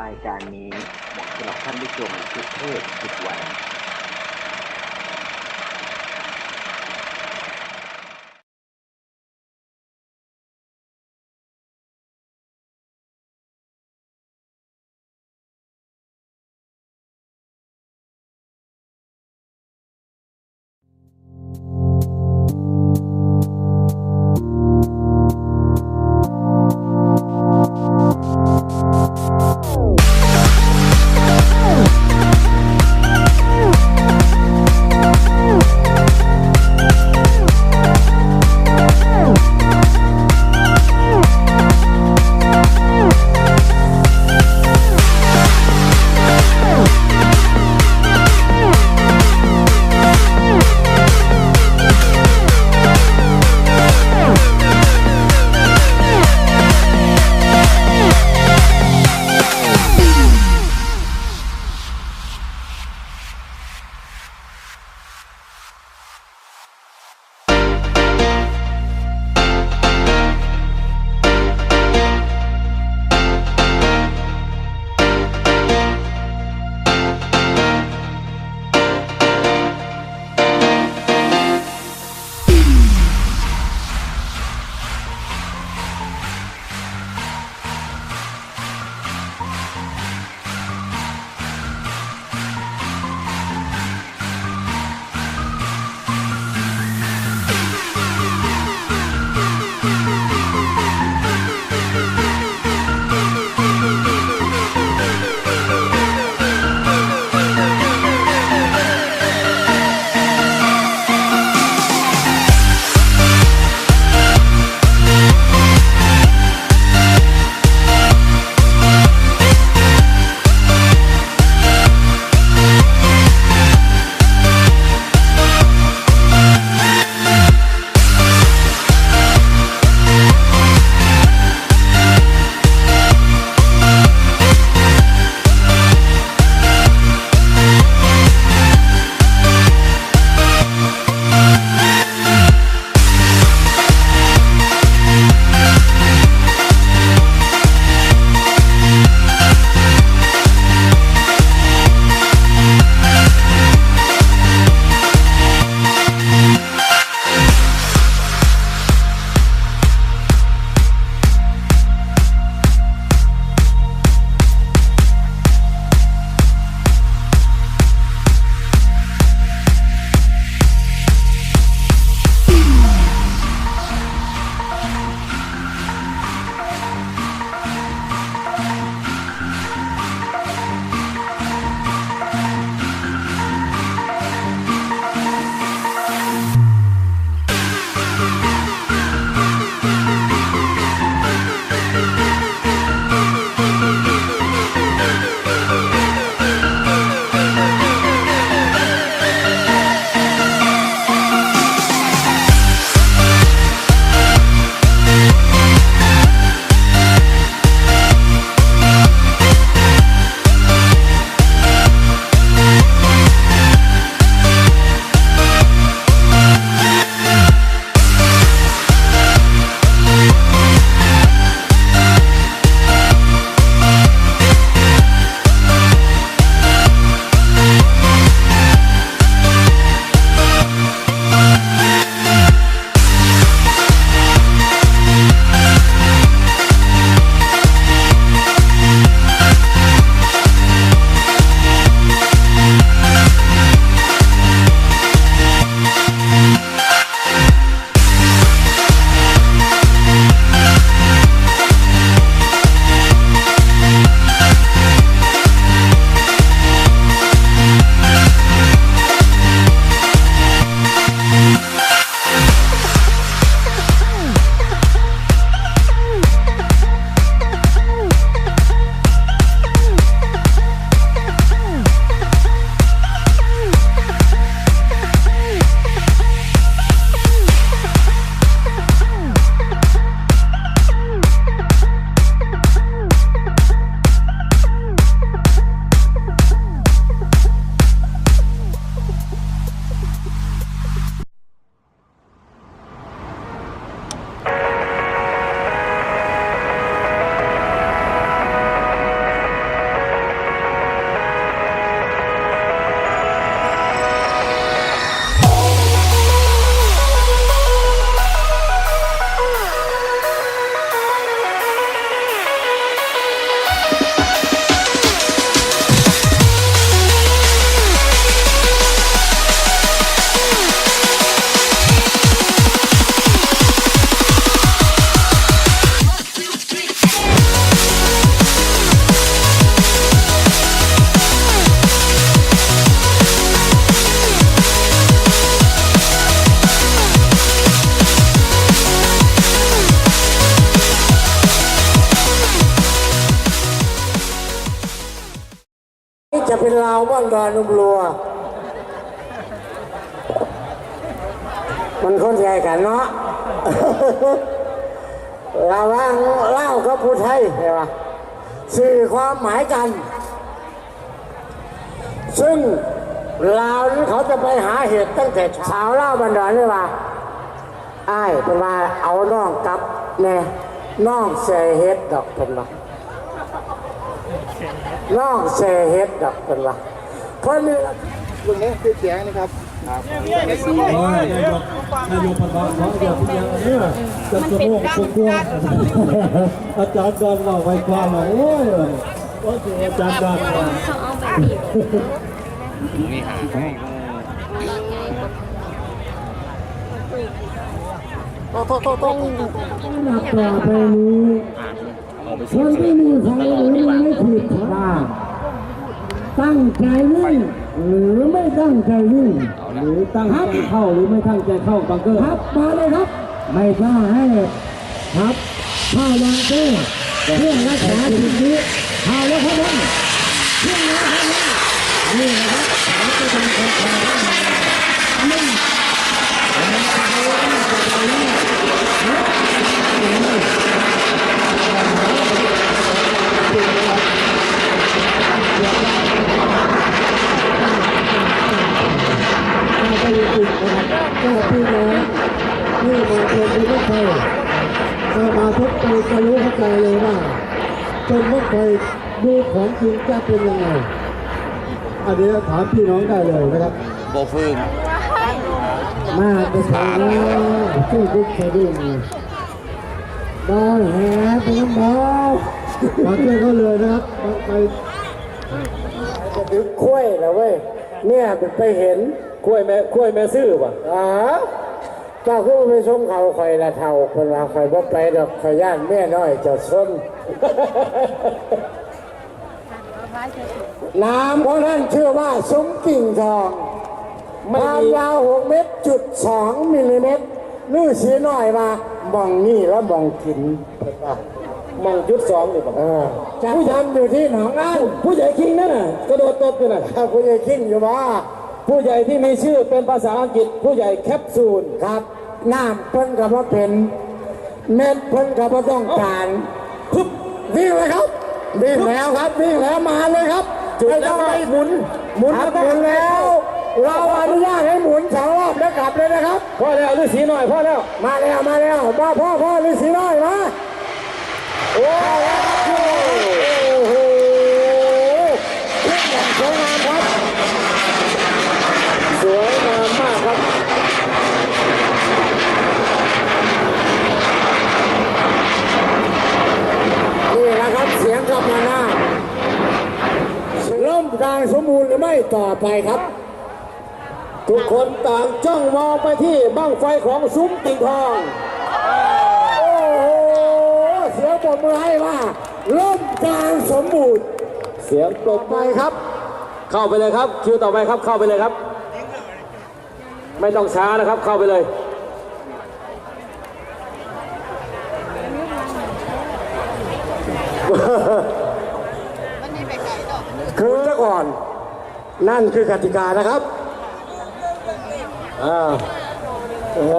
รายการนี้เหมาะสำหรับท่านผู้ชมทุกเพศทุกวัย เป็นลาวบ้านดอนลุมรัว มันคนใหญ่กันเนาะระว่างเล่าวกับผู้ไทยใช่ปะสื่อความหมายกัน ซึ่งลาวนี่เขาจะไปหาเห็ดตั้งแต่เช้าเล่าวบันดอนเลยว่าอ้ายเป็นว่าเอาน้องกลับแน่น้องเสยเฮ็ดดอกเป็นว่า น้องเสยเฮ็ดดอกเป็นว่าเพราะนี่ลุงนี้คือเสียงนะครับโอ้ยนายกนายกพันธุ์ของเดียวพี่ยังเนี่ยจะสมองกุ๊กกุ๊กอาจารย์ดอนเราไปกว้างเลยโอ้ยโอ้ยอาจารย์ดอนเขาเอาไปอีกนี่หาให้โทษโทษโทษโทษหนักต่อไปนี้ เอาไปคเสียนบที่มีใครหรือไม่ผิดว่าตั้งใจวิ่งหรือไม่ตั้งใจวิ่งหรือตั้งใจเข้าหรือไม่ตั้งใจเข้าบังเกอร์ครับมาเลยครับ ไม่กล้าให้ครับข้าวยังเก้เพื่อรักษาสิทธิข้าวแล้วครับท่านเพื่อแล้วครับท่านนี่นะครับผมจะทำคนไทยให้มา ก็ยังติดนะครับก็พี่น้องนี่มาเรียนรู้ไทยมามาทุกไปจะรู้เข้าใจเลยว่าจนพวกไปดูของจริงจะเป็นยังไงอันนี้ถามพี่น้องได้เลยนะครับโบฟืนมาไปทางแล้วช่วยทุกคนด้วยบอลแหไปน้ำบอลมาช่วยเขาเลยนะครับไปจะถือคุ้ยแล้วเว้ยเนี่ยไปเห็น คุ้ยแม่คุ้ยแม่ซื้อป่ะอ๋อเจ้าคือไปชมเขาคอยละเท่าคนว่าคอยบ่ไปดอกคอยย่านแม่น้อยเจ้าส้นน้ำของท่านชื่อว่าซุ้มกิ่งทองความยาว6เมตรจุดสองมิลลิเมตรนี่สีน้อยมาบองนี่แล้วบองกินมองจุดสองอยู่ป่ะเออจะทำอยู่ที่หนองอ้านผู้ใหญ่คิงนั่นน่ะกระโดดตบอยู่น่ะถ้าคุณยายคิงอยู่ว่า ผู้ใหญ่ที่มีชื่อเป็นภาษาอังกฤษ ผู้ใหญ่แคปซูลครับน้ำเพิ่นกับว่าเป็นเม็ดเพิ่นกับว่าต้องการปึ๊บวิ่งเลยครับวิ่งแล้วครับวิ่งแล้วมาเลยครับไม่ต้องไปหมุนหมุนหมุนแล้ว เราอนุญาตให้หมุนสองรอบแล้วกลับเลยนะครับพ่อแล้วฤาษีหน่อยพ่อแล้วมาแล้วมาแล้วมาพ่อพ่อฤาษีน้อยมาโอ้โหเล่นอย่างสวยงามครับ สวยงามมากครับ นี่นะครับเสียง กลับมาหน้าเริ่มการสมบูรณ์หรือไม่ต่อไปครับ ทุกคนต่างจ้องมองไปที่บั้งไฟของซุ้มติงทอง โอ้โห เสียงปรบมือให้ว่าเริ่มการสมบูรณ์ เสียงปรบไปครับ เข้าไปเลยครับ คิวต่อไปครับเข้าไปเลยครับ ไม่ต้องช้านะครับเข้าไปเลย คือซะก่อน นั่นคือกติกานะครับอ่าโอ้โห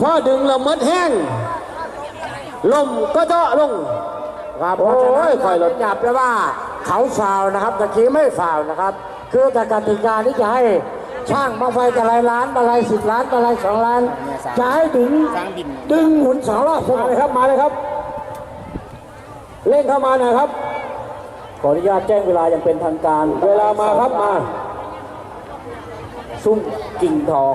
พอดึงแล้วมัดแห้ง ลมก็เจาะลงครับโอ้ยเพราะฉะนั้นคอยรถจับแล้วว่า เขาฟาวล์นะครับตะกี้ไม่ฟาวล์นะครับ คือแต่กติกาที่จะให้ช่างมาไฟแต่ละล้านอะไรสิบล้านอะไรสองล้านจะให้ดึงดึงหมุนสองรอบเท่ามานั้นเลยครับมาเลยครับ เล่นเข้ามาหน่อยครับ ขออนุญาตแจ้งเวลาอย่างเป็นทางการ เวลามาครับมา ซุ่มกิ่งทอง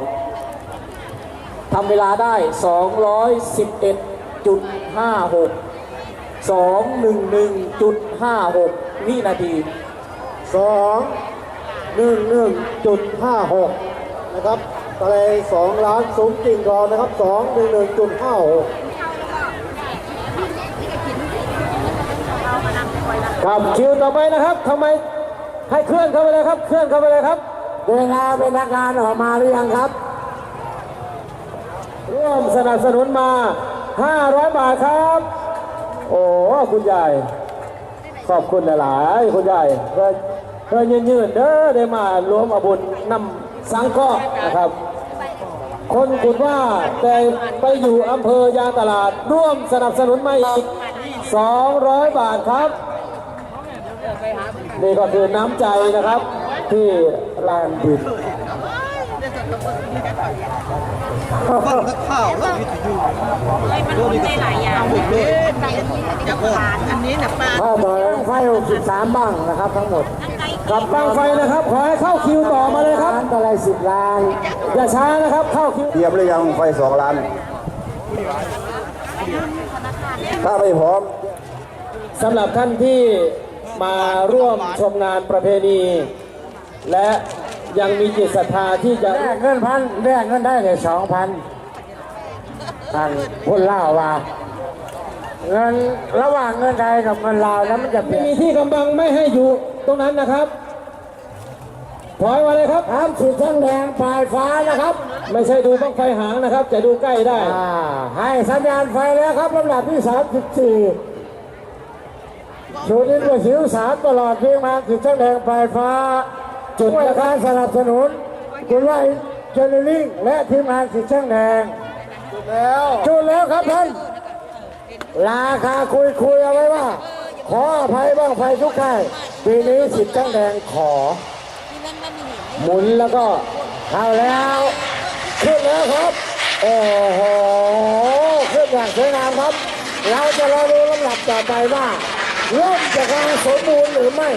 ทำเวลาได้ 211.56 211.56 วินาที 211.56 นะครับอะไร2ล้านสูงจริงทองนะครับ 211.56 ครับคิวต่อไปนะครับทำไมให้เคลื่อนเข้าไปเลยครับ เคลื่อนเข้าไปเลยครับ เวลาเป็นทางการออกมาหรือยังครับ ร่วมสนับสนุนมา 500 บาทครับ โอ้คุณยายขอบคุณหลายๆคุณยายเพื่อเพื่อยืนยืนๆเด้อได้มารวมอาบุญนำสังเคราะห์นะครับ คนกุดว่าแต่ไปอยู่อำเภอยางตลาด ร่วมสนับสนุนมาอีก 200 บาทครับ นี่ก็คือน้ำใจนะครับ ที่ลานบินได้หลายอย่างจะผ่านอันนี้นะป้าข้าวต่อไฟ63บ้างนะครับ ทั้งหมดกับตั้งไฟนะครับขอให้เข้าคิวต่อมาเลยครับล้านต่ออะไรสิบล้านอย่าช้านะครับเข้าคิวเตรียมหรือยังไฟสองล้าน ถ้าไม่พร้อมสำหรับท่านที่ มาร่วมชมงานประเพณี และยังมีจิตศรัทธาที่จะแลกเงินพันแลกเงินได้เลยสองพันท่านพูดเล่าว่า เงินระหว่างเงินไทยกับเงินลาวแล้วมันจะเปไม่ลี่ยนมีที่กำบังไม่ให้อยู่ตรงนั้นนะครับถอยมาเลยครับครับสีช่างแดงปลายฟ้านะครับ ไม่ใช่ดูบ้างไฟหางนะครับ จะดูใกล้ได้อ่าให้สัญญาณไฟแล้วครับลำดับที่ 34 ชูนิ้วกระสิวสามตลอดเพียงมาสีช่างแดงปลายฟ้า จุดช่วยนะการสนับสนุน คุณว่าเจนลิงและทีมงานสีช่างแดงจุดแล้วจุดแล้วครับท่านราคาคุยคุยเอาไว้ว่า ขออภัยบ้างไฟทุกท่ายปีนี้สิทธิ์จ้างแดงขอ หมุนแล้วก็เข้าแล้วขึ้นแล้วครับ โอ้โหขึ้นอย่างสวยงามครับ เราจะรอดูลำดับต่อไปว่า เริ่มจะกการสมบูรณ์หรือไม่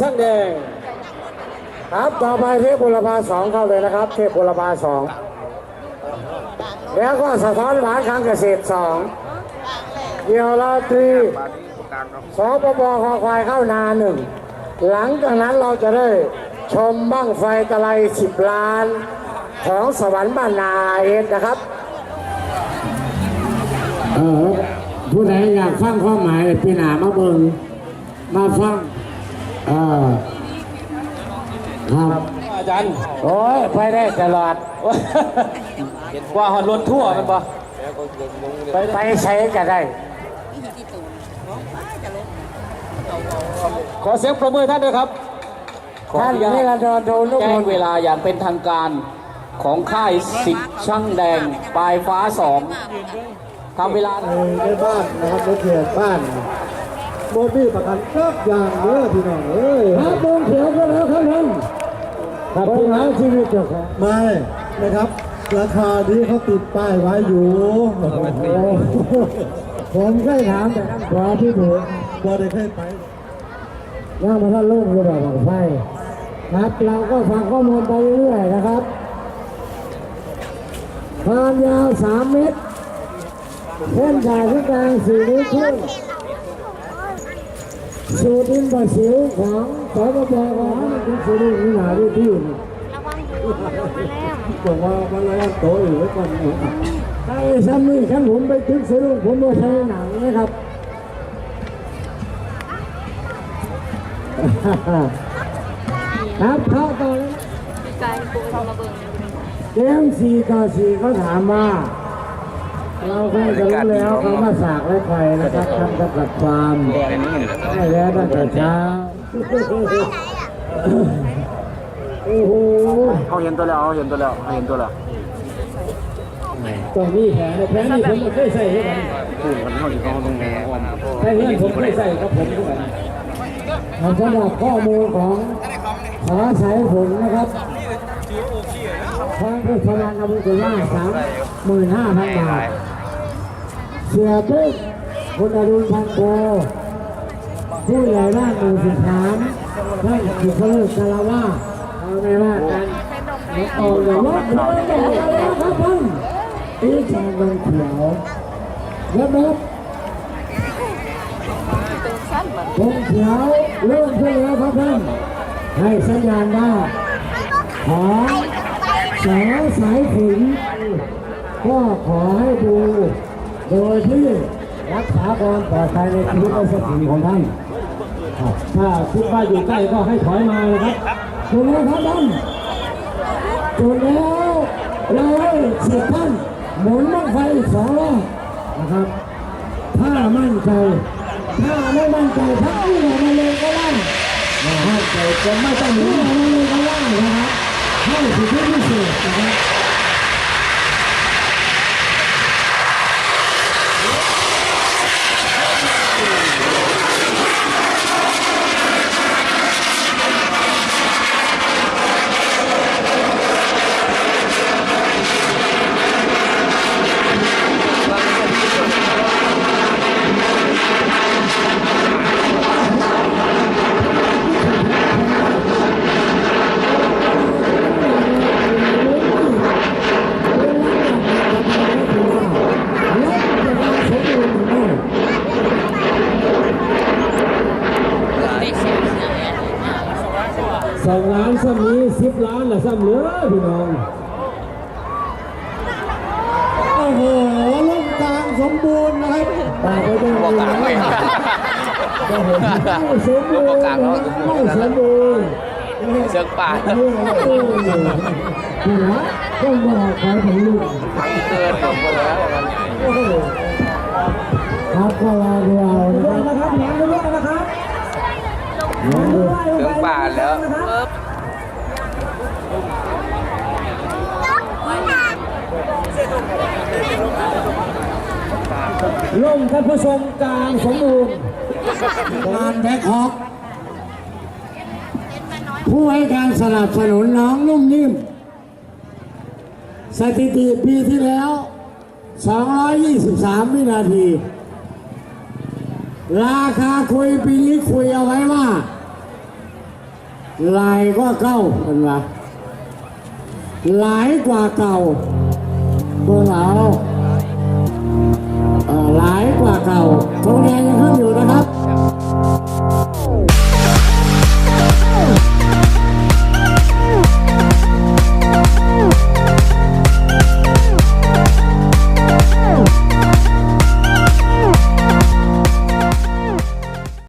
ช่างแดง ครับต่อไปเทพบุรพาสองเข้าเลยนะครับ เทพบุรพาสองแล้วก็สะท้อนหวานคางเกษตรสองเดียวราตรีสปปคอควายเข้านาหนึ่ง หลังจากนั้นเราจะได้ชมบ้างไฟตะไลสิบล้าน ของสวรรค์บ้านนาเองนะครับ เออผู้ใดอยากฟังความหมายพี่หนามาเบิงมาฟังเออครับอาจารย์โอ้ยไปได้ตลอดว่าหอนรถทั่วมันปะไปไปใช้ก็ได้ ขอเสียงประมือท่านด้วยครับท่านนี่เราโดนลูกแจ้บงอลเวลาอย่างเป็นทางการของค่ายสิบช่างแดงปลายฟ้าสอง ทำเวลาในบ้านนะครับในเขตบ้านโมบี้ประกันสักอย่างเด้อพี่น้องเอ้ยครับวงเขียวก็แล้วครับท่านครับปัญพี่หาชีวิตเจ้าของไม่นะครับ ราคานี้เขาติดป้ายไว้อยู่ผมเคยถามแต่ท่านขอที่ถูกบ่ได้เคยไปย่างมาท่านลูกจะบอกของไฟครับ เราก็ฟังข้อมูลไปเรื่อยๆนะครับความยาวสามเมตร เส้นผ่าศูนย์กลางสี่นิ้วครึ่งสูตรอินบัสิวของสปปของคุณสุรินทร์วิหาวิที่นี่บอกว่ามันระวังโตวอยู่ไว้ก่อนนะไอ้ซ้ำนี่ฉันผมไปถึงสรุปผมมาใช้หนังนะครับครับเข้าต่อเลยไกลปูทำมาเบิ่งเกมสี่ต่อสี่เขาถามว่า เราคงจะรู้แล้วเขามาสากไว้ไฟนะครับทำกับกับความให้แล้วตั้งแต่เช้าโอ้โหเขาเห็นตัวแล้วเขาเห็นตัวแล้วเขาเห็นตัวแล้วตรงนี้แผลแผลนี่ผมไม่เคยใส่ให้กันพูดกันเขาอยู่เขาตรงแหนวันแผลนี่ผมไม่ใส่กับผมด้วยสำหรับข้อมูลของขอสายผลนะครับทางเทศบาลอำเภอกุล่าสามหมื่นห้าพันบาท เสียปุ๊บคุณอรุณพันโกผู้ใหญ่บ้านหมู่สิบสามท่านสุภเลิศกาลาว่าเอาไม่ว่ากันเอาอย่าว่าเราจะแล้วครับท่านตีแจงลงเขียวแล้วนับลงเขียวเริ่มขึ้นแล้วครับท่านให้สัญญาณว่าขอแสงสายฝนก็ขอให้ดู โดยที่รักษาความปลอดภัยในชีวิตและทรัพย์สินของท่านถ้าคิดว่าอยู่ใกล้ก็ให้ถอยมานะครับจุดแล้วครับท่านจุดแล้วเราให้สิบท่านหมุนบ้างไฟสองรอบนะครับ ถ้ามั่นใจ ถ้าไม่มั่นใจพักวิ่งออกมาเลยก็ได้นะครับใจจะไม่ต้องหนีออกมาเลยก็ได้นะครับให้สิทธิพิเศษนะครับ สองล้านซ้ำนี้สิบล้านละซ้ำเหลือพี่น้อง โอ้โหลูกกลางสมบูรณ์นะครับ ตาไปได้ไม่สมบูรณ์ ไม่สมบูรณ์เชือกป่านพี่นะต้องบอกขอถึงลูกเกินหมดแล้วครับก็รอดูเอานะครับแหนมด้วยนะครับเชือกป่าแล้วปึ๊บลงท่านผู้ชมกลางสมบูรณ์ งานแบ็คฮอกผู้ให้การสนับสนุนน้องนุ่มนิ่ม สถิติปีที่แล้ว 223 วินาที ราคาคุยปีนี้คุยเอาไว้ว่าลายก็เก้าเป็นวหลายกว่าเก่าเบอเราหลายกว่าเก่าทงลี้ยังขึ้นอยู่นะครับ